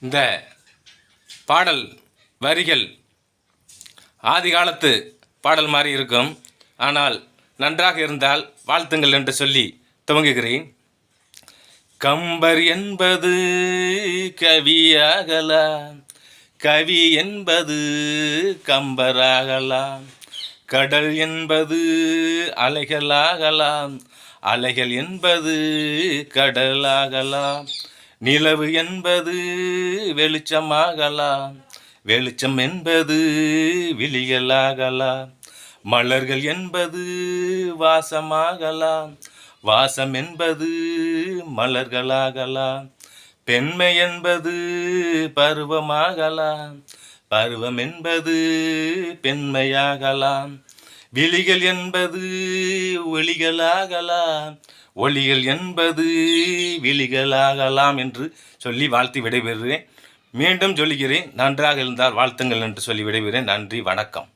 இந்த பாடல் வரிகள் ஆதி காலத்து பாடல் மாதிரி இருக்கும். ஆனால் நன்றாக இருந்தால் வாழ்த்துங்கள் என்று சொல்லி துவங்குகிறேன். கம்பர் என்பது கவியாகலாம் கவி என்பது கம்பராகலாம் கடல் என்பது அலைகளாகலாம் அலைகள் என்பது கடலாகலாம் நிலவு என்பது வெளிச்சமாகலாம். வெளிச்சம் என்பது விழிகளாகலாம். மலர்கள் என்பது வாசமாகலாம். வாசம் என்பது மலர்களாகலாம். பெண்மை என்பது பருவமாகலாம். பருவம் என்பது பெண்மையாகலாம். விழிகள் என்பது ஒளிகளாகலாம். ஒளிகள் என்பது விழிகளாகலாம் என்று சொல்லி வாழ்த்தி விடைபெறுகிறேன். மீண்டும் சொல்லுகிறேன். நன்றாக இருந்தால் வாழ்த்துங்கள் என்று சொல்லி விடைபெறுகிறேன். நன்றி. வணக்கம்.